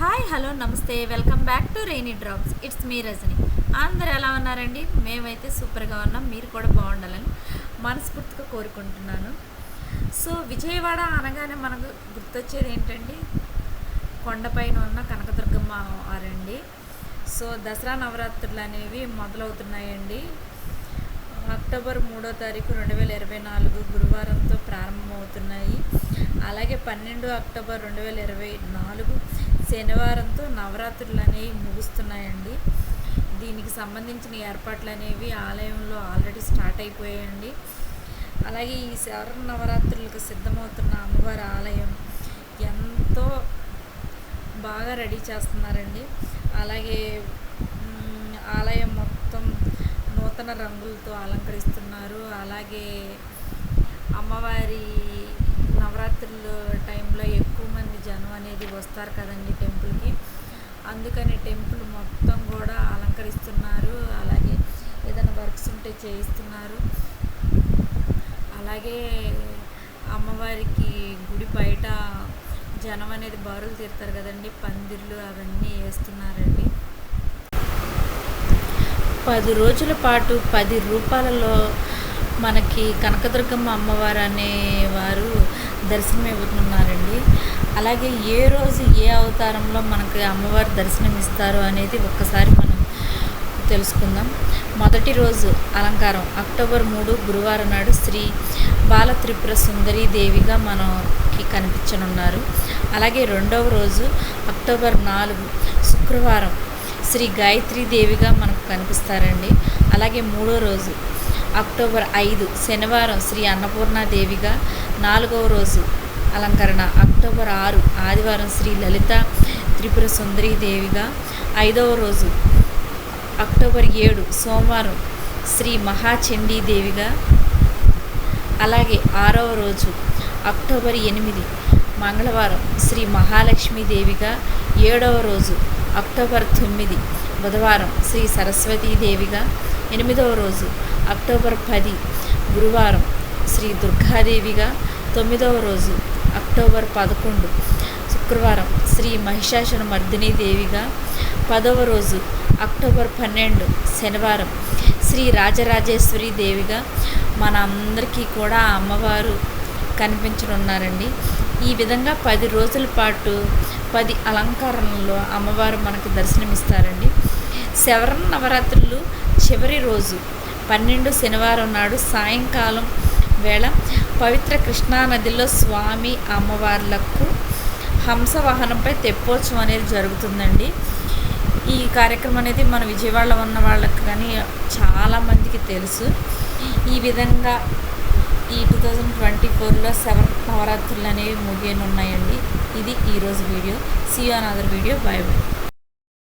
Hi hello నమస్తే. Welcome back to rainy drops. It's me Rajani. అందరు ఎలా ఉన్నారండి? మేమైతే సూపర్గా ఉన్నాం. మీరు కూడా బాగుండాలని మనస్ఫూర్తిగా కోరుకుంటున్నాను. సో విజయవాడ అనగానే మనకు గుర్తొచ్చేది ఏంటండి? కొండపైన ఉన్న కనకదుర్గమ్మ వారండి. సో దసరా నవరాత్రులు అనేవి మొదలవుతున్నాయండి. అక్టోబర్ మూడో తారీఖు రెండు వేల ఇరవై నాలుగు గురువారంతో ప్రారంభమవుతున్నాయి. అలాగే పన్నెండు అక్టోబర్ రెండు వేల ఇరవై నాలుగు శనివారంతో నవరాత్రులు అనేవి ముగుస్తున్నాయండి. దీనికి సంబంధించిన ఏర్పాట్లు అనేవి ఆలయంలో ఆల్రెడీ స్టార్ట్ అయిపోయాయండి. అలాగే ఈ శరణ నవరాత్రులకు సిద్ధమవుతున్న అమ్మవారి ఆలయం ఎంతో బాగా రెడీ చేస్తున్నారండి. అలాగే ఆలయం మొత్తం నూతన రంగులతో అలంకరిస్తున్నారు. అలాగే అమ్మవారి నవరాత్రులు టైంలో ఎక్కువ మంది జనం అనేది వస్తారు కదండి టెంపుల్కి. అందుకని టెంపుల్ మొత్తం కూడా అలంకరిస్తున్నారు. అలాగే ఏదైనా వర్క్స్ ఉంటే చేయిస్తున్నారు. అలాగే అమ్మవారికి గుడి బయట జనం అనేది బారులు తీరుతారు కదండి. పందిర్లు అవన్నీ వేస్తున్నారండి. పది రోజుల పాటు పది రూపాయలలో మనకి కనకదుర్గమ్మ అమ్మవారు అనేవారు దర్శనం ఇవ్వనున్నారండి అలాగే ఏ రోజు ఏ అవతారంలో మనకి అమ్మవారు దర్శనం ఇస్తారు అనేది ఒక్కసారి మనం తెలుసుకుందాం. మొదటి రోజు అలంకారం అక్టోబర్ మూడు గురువారం నాడు శ్రీ బాల త్రిపుర సుందరి దేవిగా మనకి కనిపించనున్నారు. అలాగే రెండవ రోజు అక్టోబర్ నాలుగు శుక్రవారం శ్రీ గాయత్రి దేవిగా మనకు కనిపిస్తారండి. అలాగే మూడో రోజు అక్టోబర్ ఐదు శనివారం శ్రీ అన్నపూర్ణ దేవిగా నాలుగవ రోజు అలంకరణ. అక్టోబర్ ఆరు ఆదివారం శ్రీ లలిత త్రిపుర సుందరి దేవిగా. ఐదవ రోజు అక్టోబర్ ఏడు సోమవారం శ్రీ మహాచండీ దేవిగా. అలాగే ఆరవ రోజు అక్టోబర్ ఎనిమిది మంగళవారం శ్రీ మహాలక్ష్మి దేవిగా. ఏడవ రోజు అక్టోబర్ తొమ్మిది బుధవారం శ్రీ సరస్వతీ దేవిగా. ఎనిమిదవ రోజు అక్టోబర్ పది గురువారం శ్రీ దుర్గాదేవిగా తొమ్మిదవ రోజు అక్టోబర్ పదకొండు శుక్రవారం శ్రీ మహిషాసుర మర్దిని దేవిగా పదవ రోజు అక్టోబర్ పన్నెండు శనివారం శ్రీ రాజరాజేశ్వరి దేవిగా మన అందరికీ కూడా అమ్మవారు కనిపించనున్నారండి. ఈ విధంగా పది రోజుల పాటు పది అలంకరణలో అమ్మవారు మనకు దర్శనమిస్తారండి. శవరణ నవరాత్రులు చివరి రోజు పన్నెండు శనివారం నాడు సాయంకాలం వేళ పవిత్ర కృష్ణానదిలో స్వామి అమ్మవార్లకు హంస వాహనంపై తెప్పోత్సవం అనేది జరుగుతుందండి. ఈ కార్యక్రమం అనేది మన విజయవాడలో ఉన్న వాళ్ళకి కానీ చాలామందికి తెలుసు. ఈ విధంగా ఈ టూ థౌజండ్ ట్వంటీ ఫోర్లో సెవెన్ నవరాత్రులు అనేవి ముగియనున్నాయండి. ఇది ఈరోజు video. See an other video bye bye